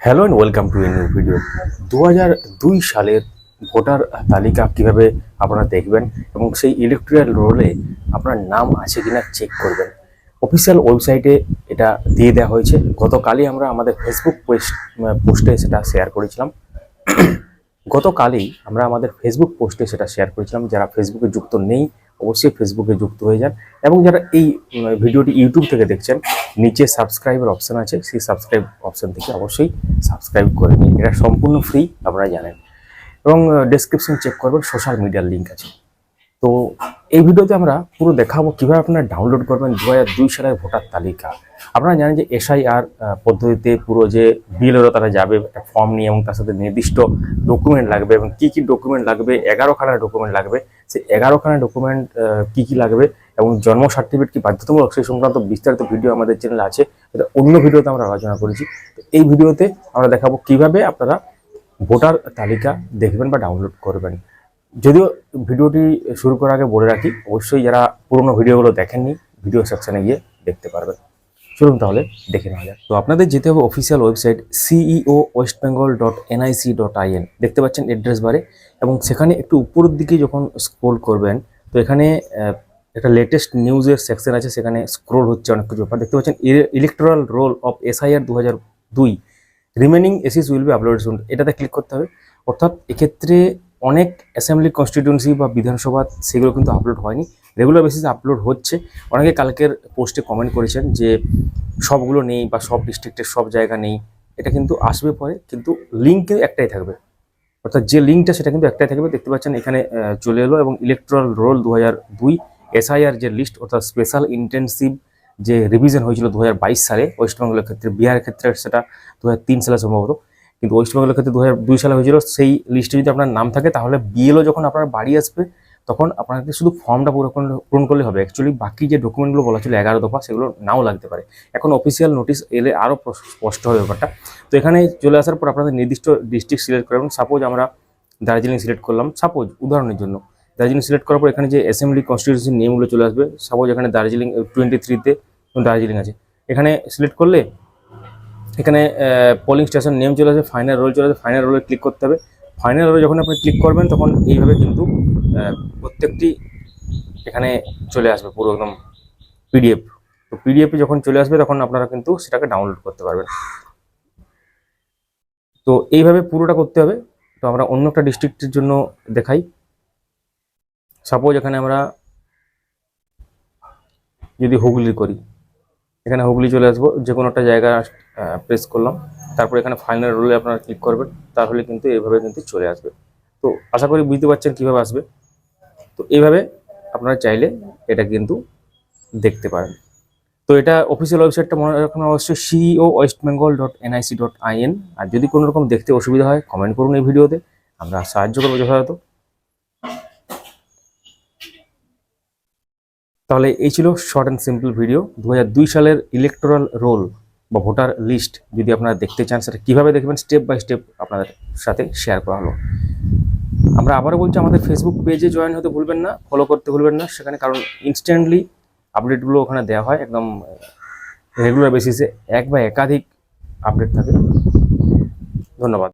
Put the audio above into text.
Hello and welcome to new video দু দুই সালের ভোটার তালিকা কীভাবে আপনারা দেখবেন এবং সেই ইলেকট্রিয়াল রোলে আপনার নাম আছে কিনা চেক করবেন। অফিসিয়াল ওয়েবসাইটে এটা দিয়ে দেওয়া হয়েছে। গতকালই আমরা আমাদের ফেসবুক পোস্ট পোস্টে সেটা শেয়ার করেছিলাম। গতকালই আমরা আমাদের ফেসবুক পোস্টে সেটা শেয়ার করেছিলাম। যারা ফেসবুকে যুক্ত নেই অবশ্যই ফেসবুকে যুক্ত হয়ে যান এবং যারা এই ভিডিওটি ইউটিউব থেকে দেখছেন, নিচে সাবস্ক্রাইবের অপশন আছে, সেই সাবস্ক্রাইব অপশন থেকে অবশ্যই সাবস্ক্রাইব করে নিন। এটা সম্পূর্ণ ফ্রি আপনারা জানেন। এবং ডেসক্রিপশন চেক করবেন সোশ্যাল মিডিয়ার লিঙ্ক আছে। তো এই ভিডিওতে আমরা পুরো দেখাবো কীভাবে আপনারা ডাউনলোড করবেন দু হাজার দুই সালের ভোটার তালিকা। আপনারা জানেন যে এসআইআর পদ্ধতিতে পুরো যে বিএলওরা তারা যাবে, একটা ফর্ম নিয়ে এবং তার সাথে নির্দিষ্ট ডকুমেন্ট লাগবে এবং কি কি ডকুমেন্ট লাগবে এগারোখানা ডকুমেন্ট লাগবে। সেই এগারোখানা ডকুমেন্ট কি কি লাগবে এবং জন্ম সার্টিফিকেট কি বাধ্যতামূলক সেই সংক্রান্ত বিস্তারিত ভিডিও আমাদের চ্যানেলে আছে এটা অন্য ভিডিওতে আমরা আলোচনা করেছি। তো এই ভিডিওতে আমরা দেখাবো কীভাবে আপনারা ভোটার তালিকা দেখবেন বা ডাউনলোড করবেন। যদিও ভিডিওটি শুরু করার আগে বলে রাখি, অবশ্যই যারা পুরোনো ভিডিওগুলো দেখেননি ভিডিও সেকশনে গিয়ে দেখতে পারবেন। চলুন তাহলে দেখে নেওয়া যাক। তো আপনাদের যেতে হবে official website CEO West Bengal dot NIC dot IN দেখতে পাচ্ছেন অ্যাড্রেস বারে এবং সেখানে একটু উপরের দিকে যখন স্ক্রোল করবেন, তো এখানে একটা লেটেস্ট নিউজের সেকশন আছে, সেখানে স্ক্রোল হচ্ছে অনেক কিছু। ব্যাপার দেখতে পাচ্ছেন ইলেকট্রাল রোল অফ এসআইআর দু হাজার দুই। Remaining ACs will be upload এটাতে ক্লিক করতে হবে। অর্থাৎ এক্ষেত্রে অনেক অ্যাসেম্বলি কনস্টিটিউন্সি বা বিধানসভা সেগুলো কিন্তু আপলোড হয়নি। রেগুলার বেসিসে আপলোড হচ্ছে। অনেকে কালকের পোস্টে কমেন্ট করেছেন যে সবগুলো নেই বা সব ডিস্ট্রিক্টের সব জায়গা নেই। এটা কিন্তু আসবে পরে, কিন্তু লিঙ্ক একটাই থাকবে। অর্থাৎ যে লিঙ্কটা সেটা কিন্তু একটাই থাকবে। দেখতে পাচ্ছেন এখানে চলে এলো এবং ইলেকট্রাল রোল দু হাজার দুই এসআইআর যে লিস্ট অর্থাৎ স্পেশাল ইন্টেন্সিভ যে রিভিশন হয়েছিল দু হাজার বাইশ সালে ওয়েস্টবেঙ্গলের ক্ষেত্রে, বিহারের ক্ষেত্রে সেটা দু হাজার তিন সালে সম্ভবত। কিন্তু ওয়েস্টবেঙ্গলের ক্ষেত্রে দু দুই সালে হয়েছিল, সেই লিস্টে যদি আপনার নাম থাকে, তাহলে বিএলও যখন আপনার বাড়ি আসবে, তখন আপনাকে শুধু ফর্মটা পুরো পূরণ করলে হবে। অ্যাকচুয়ালি বাকি যে ডকুমেন্টগুলো বলা ছিল, এগারো দফা, সেগুলো নাও লাগতে পারে। এখন অফিসিয়াল নোটিশ এলে আরও স্পষ্ট হবে ব্যাপারটা। তো এখানে চলে আসার পর আপনাদের নির্দিষ্ট ডিস্ট্রিক্ট সিলেক্ট করবেন। সাপোজ আমরা দার্জিলিং সিলেক্ট করলাম। সাপোজ উদাহরণের জন্য। দার্জিলিং সিলেক্ট করার পর এখানে যে অ্যাসেম্বলি কনস্টিটিউশন নেমগুলো চলে আসবে। সাপোজ এখানে দার্জিলিং টোয়েন্টি থ্রিতে দার্জিলিং আছে। এখানে সিলেক্ট করলে এখানে পোলিং স্টেশন নেম চলে আসবে ফাইনাল রোল চলে আসবে ফাইনাল রোলে ক্লিক করতে হবে। ফাইনাল রোলে যখন আপনি ক্লিক করবেন, তখন এইভাবে কিন্তু প্রত্যেকটি এখানে চলে আসবে পুরো একদম পিডিএফ তো পিডিএফে যখন চলে আসবে, তখন আপনারা কিন্তু সেটাকে ডাউনলোড করতে পারবেন। তো এইভাবে পুরোটা করতে হবে। তো আমরা অন্য একটা ডিস্ট্রিক্টের জন্য দেখাই। সাপোজ এখানে আমরা যদি হুগলি করি। এখানে হুগলি চলে আসব যে কোনো একটা জায়গা প্রেস করলাম। তারপর এখানে ফাইনাল রোলে আপনারা ক্লিক করবেন, তাহলে কিন্তু এইভাবে কিন্তু চলে আসবে। তো আশা করি বুঝতে পারছেন কীভাবে আসবে। তো এইভাবে আপনারা চাইলে এটা কিন্তু দেখতে পারেন। তো এটা অফিসিয়াল ওয়েবসাইটটা মনে রাখুন অবশ্যই CEO West Bengal dot NIC dot IN আর যদি কোনো রকম দেখতে অসুবিধা হয় কমেন্ট করুন এই ভিডিওতে আমরা সাহায্য করব যথাযথ। তাহলে এই ছিল শর্ট অ্যান্ড সিম্পল ভিডিও দু হাজার দুই সালের ইলেকটোরাল রোল বা ভোটার লিস্ট যদি আপনারা দেখতে চান, সেটা কীভাবে দেখবেন স্টেপ বাই স্টেপ আপনাদের সাথে শেয়ার করা হলো। আমরা আবারও বলছি, আমাদের ফেসবুক পেজে জয়েন হতে ভুলবেন না ফলো করতে ভুলবেন না। সেখানে কারণ ইনস্ট্যান্টলি আপডেটগুলো ওখানে দেওয়া হয়, একদম রেগুলার বেসিসে এক বা একাধিক আপডেট থাকে। ধন্যবাদ।